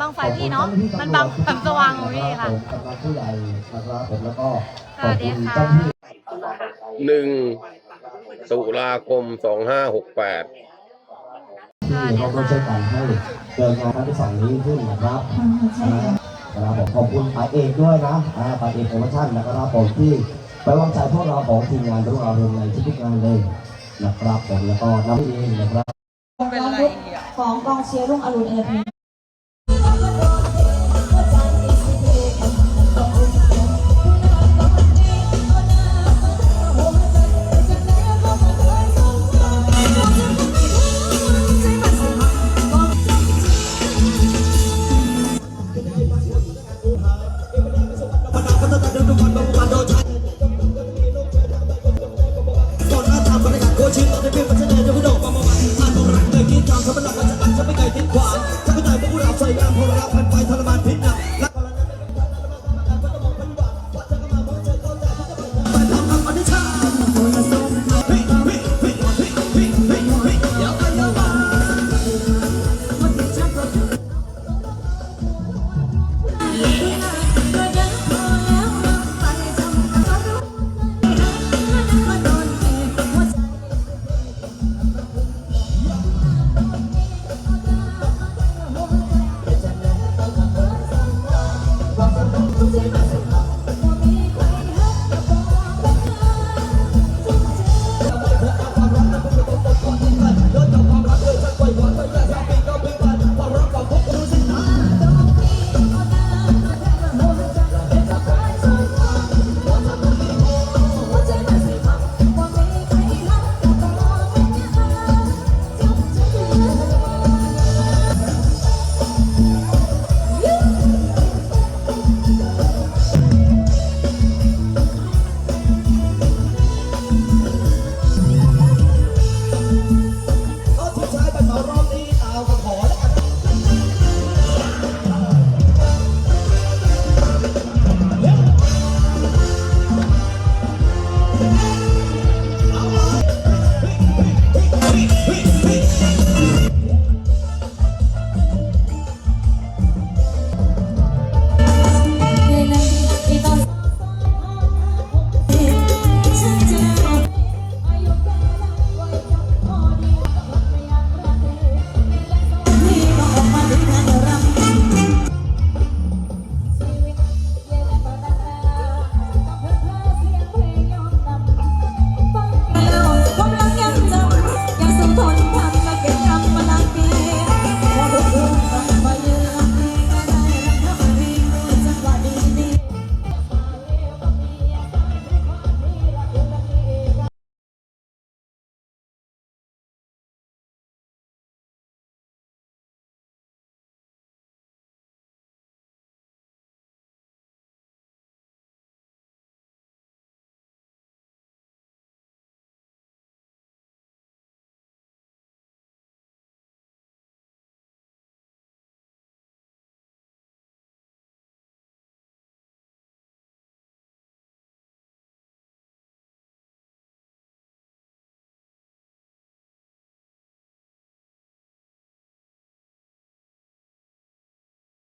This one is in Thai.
บังไฟพี่เนาะ มันบังแบบสว่างของพี่ค่ะกำลังผู้ใหญ่นะครับผมแล้วก็สวัสดีค่ะขอบณเจ้าหน้าที่หนึ่งตุลาคมสองห้าหกแปดสวัสดีเขาก็ช่วยค่ะกันให้เกิดงานครั้งที่สองนี้ขึ้นนะครับนะครับผมขอบคุณป๋าเอกด้วยนะอ่าป๋าเอกโปรโมชั่นนะครับผมที่ไปวางใจพวกเราของทีมงานรุ่งอรุณในทุกๆงานเลยนะครับผมแล้วก็น้ำเองนะครับของกองเชียร์รุ่งอรุณเอเน